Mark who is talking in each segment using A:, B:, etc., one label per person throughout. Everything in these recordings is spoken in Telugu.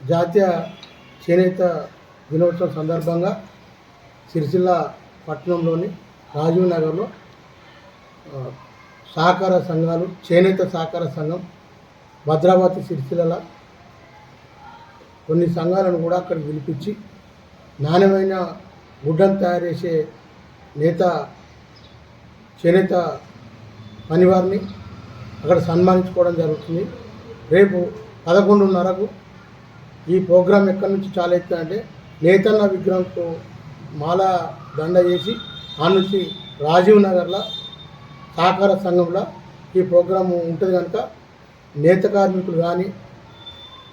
A: జాతీయ చేనేత దినోత్సవం సందర్భంగా సిరిసిల్ల పట్టణంలోని రాజీవ్ నగర్లో సహకార సంఘాలు చేనేత సహకార సంఘం భద్రావతి సిరిసిల్ల కొన్ని సంఘాలను కూడా అక్కడికి పిలిపించి నాణ్యమైన గుడ్డను తయారు చేసే నేత చేనేత పనివారిని అక్కడ సన్మానించుకోవడం జరుగుతుంది. రేపు పదకొండున్నరకు ఈ ప్రోగ్రాం ఎక్కడి నుంచి చాలా అంటే నేతన్న విగ్రహంతో మాల దండ చేసి ఆ నుంచి రాజీవ్ నగర్లో సహకార సంఘంలో ఈ ప్రోగ్రాం ఉంటుంది కనుక నేత కార్మికులు కానీ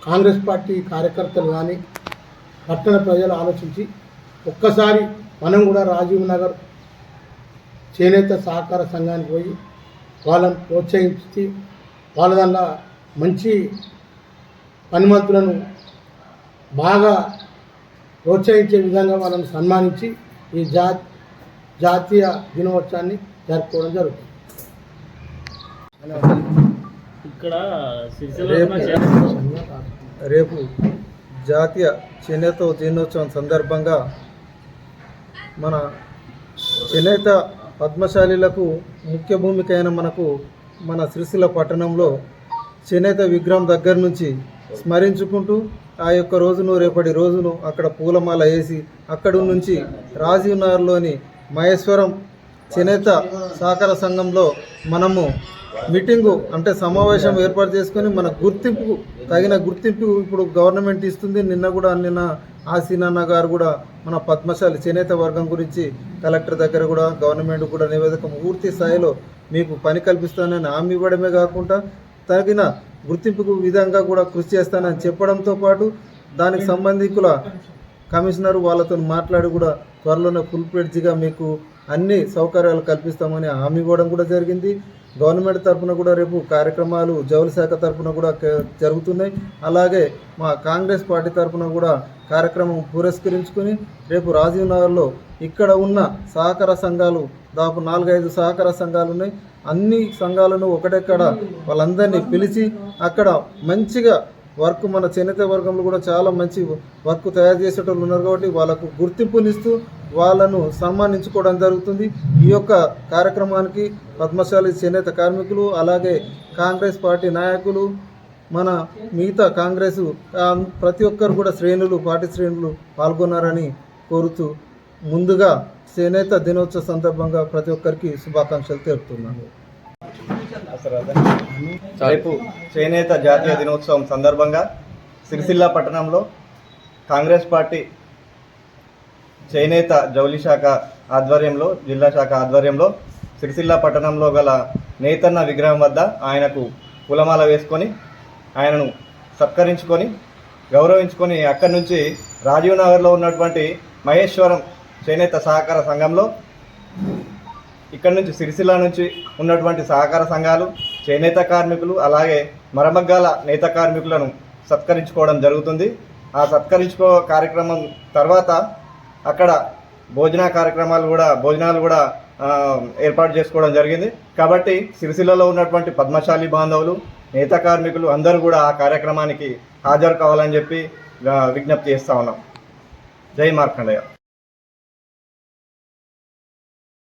A: కాంగ్రెస్ పార్టీ కార్యకర్తలు కానీ పట్టణ ప్రజలు ఆలోచించి ఒక్కసారి మనం కూడా రాజీవ్ నగర్ చేనేత సహకార సంఘానికి పోయి వాళ్ళని ప్రోత్సహించి వాళ్ళ దానిలో మంచి పనిమంతులను బాగా ప్రోత్సహించే విధంగా వాళ్ళని సన్మానించి ఈ జా జాతీయ దినోత్సవాన్ని జరుపుకోవడం జరుగుతుంది.
B: ఇక్కడ
C: రేపు జాతీయ చేనేత దినోత్సవం సందర్భంగా మన చేనేత పద్మశాలీలకు ముఖ్య భూమిక అయిన మనకు మన సిరిసిల్ల పట్టణంలో చేనేత విగ్రహం దగ్గర నుంచి స్మరించుకుంటూ ఆ యొక్క రోజును రేపటి రోజును అక్కడ పూలమాల వేసి అక్కడి నుంచి రాజీవ్ నగర్లోని మహేశ్వరం చేనేత సహకార సంఘంలో మనము మీటింగు అంటే సమావేశం ఏర్పాటు చేసుకొని మన గుర్తింపు తగిన గుర్తింపు ఇప్పుడు గవర్నమెంట్ ఇస్తుంది. నిన్న కూడా నిన్న ఆసీనాన్న గారు కూడా మన పద్మశాలి చేనేత వర్గం గురించి కలెక్టర్ దగ్గర కూడా గవర్నమెంట్ కూడా నివేదిక పూర్తి స్థాయిలో మీకు పని కల్పిస్తానని హామీ ఇవ్వడమే కాకుండా తగిన గుర్తింపుకు విధంగా కూడా కృషి చేస్తానని చెప్పడంతో పాటు దానికి సంబంధికుల కమిషనర్ వాళ్ళతో మాట్లాడి కూడా త్వరలోనే ఫుల్ ప్లెడ్జ్గా మీకు అన్ని సౌకర్యాలు కల్పిస్తామని హామీ ఇవ్వడం కూడా జరిగింది. గవర్నమెంట్ తరఫున కూడా రేపు కార్యక్రమాలు జౌలి శాఖ తరఫున కూడా జరుగుతున్నాయి. అలాగే మా కాంగ్రెస్ పార్టీ తరఫున కూడా కార్యక్రమం పురస్కరించుకుని రేపు రాజీవ్ నగర్లో ఇక్కడ ఉన్న సహకార సంఘాలు దాదాపు నాలుగైదు సహకార సంఘాలు ఉన్నాయి. అన్ని సంఘాలను ఒకటెక్కడ వాళ్ళందరినీ పిలిచి అక్కడ మంచిగా వర్క్ మన చేనేత వర్గంలో కూడా చాలా మంచి వర్క్ తయారు చేసేటోళ్ళు ఉన్నారు కాబట్టి వాళ్ళకు గుర్తింపునిస్తూ వాళ్ళను సన్మానించుకోవడం జరుగుతుంది. ఈ యొక్క కార్యక్రమానికి పద్మశాలి చేనేత కార్మికులు అలాగే కాంగ్రెస్ పార్టీ నాయకులు మన మిగతా కాంగ్రెస్ ప్రతి ఒక్కరు కూడా శ్రేణులు పార్టీ శ్రేణులు పాల్గొన్నారని కోరుతూ ముందుగా చేనేత దినోత్సవ సందర్భంగా ప్రతి ఒక్కరికి శుభాకాంక్షలు తెలుపుతున్నాను.
D: రేపు చేనేత జాతీయ దినోత్సవం సందర్భంగా సిరిసిల్ల పట్టణంలో కాంగ్రెస్ పార్టీ చేనేత జౌలి శాఖ ఆధ్వర్యంలో జిల్లా శాఖ ఆధ్వర్యంలో సిరిసిల్ల పట్టణంలో గల నేతన్న విగ్రహం వద్ద ఆయనకు పూలమాల వేసుకొని ఆయనను సత్కరించుకొని గౌరవించుకొని అక్కడి నుంచి రాజీవ్ నగర్లో ఉన్నటువంటి మహేశ్వరం చేనేత సహకార సంఘంలో ఇక్కడ నుంచి సిరిసిల్ల నుంచి ఉన్నటువంటి సహకార సంఘాలు చేనేత కార్మికులు అలాగే మరమగ్గాల నేత కార్మికులను సత్కరించుకోవడం జరుగుతుంది. ఆ సత్కరించుకో కార్యక్రమం తర్వాత అక్కడ భోజన కార్యక్రమాలు కూడా భోజనాలు కూడా ఏర్పాటు చేసుకోవడం జరిగింది. కాబట్టి సిరిసిల్లలో ఉన్నటువంటి పద్మశాలి బాంధవులు నేత కార్మికులు అందరూ కూడా ఆ కార్యక్రమానికి హాజరు కావాలని చెప్పి విజ్ఞప్తి చేస్తా ఉన్నాం. జై మార్కండయ్య